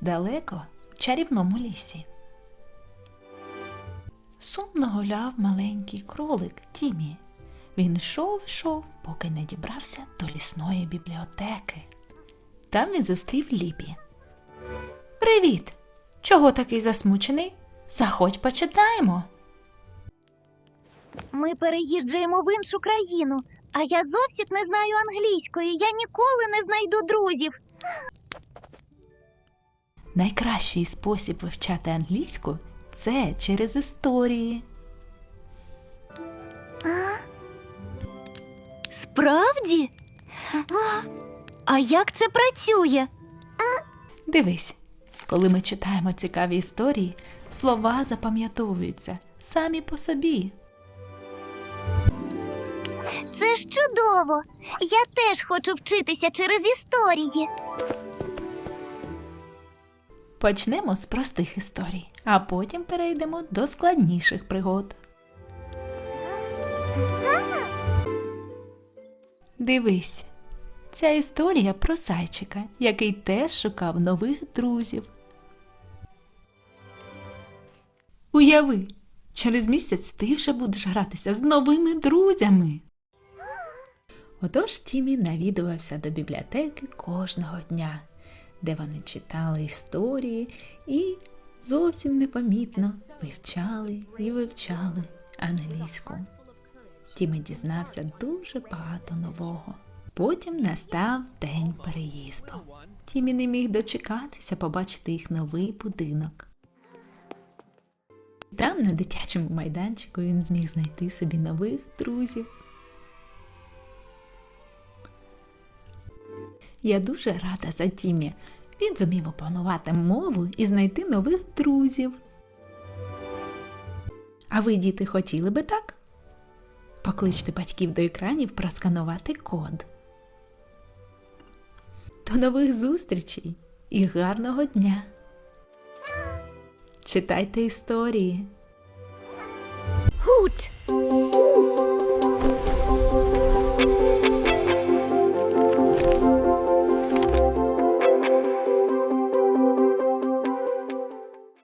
далеко, в чарівному лісі. Сумно гуляв маленький кролик Тімі. Він йшов, йшов, поки не дібрався до лісної бібліотеки. Там він зустрів Ліпі. Привіт! Чого такий засмучений? Заходь почитаємо. Ми переїжджаємо в іншу країну, а я зовсім не знаю англійської. Я ніколи не знайду друзів. Найкращий спосіб вивчати англійську це через історії. Справді? А, а як це працює? Дивись, коли ми читаємо цікаві історії, слова запам'ятовуються самі по собі. Це ж чудово. Я теж хочу вчитися через історії. Почнемо з простих історій, а потім перейдемо до складніших пригод. Дивись, ця історія про зайчика, який теж шукав нових друзів. Уяви, через місяць ти вже будеш гратися з новими друзями. Отож Тімі навідувався до бібліотеки кожного дня, де вони читали історії і зовсім непомітно вивчали і вивчали англійську. Тімі дізнався дуже багато нового. Потім настав день переїзду. Тімі не міг дочекатися побачити їх новий будинок. Там, на дитячому майданчику, він зміг знайти собі нових друзів. Я дуже рада за Тімі. Він зумів опанувати мову і знайти нових друзів. А ви, діти, хотіли би так? Покличте батьків до екранів просканувати код. До нових зустрічей і гарного дня! Читайте історії. Гуд.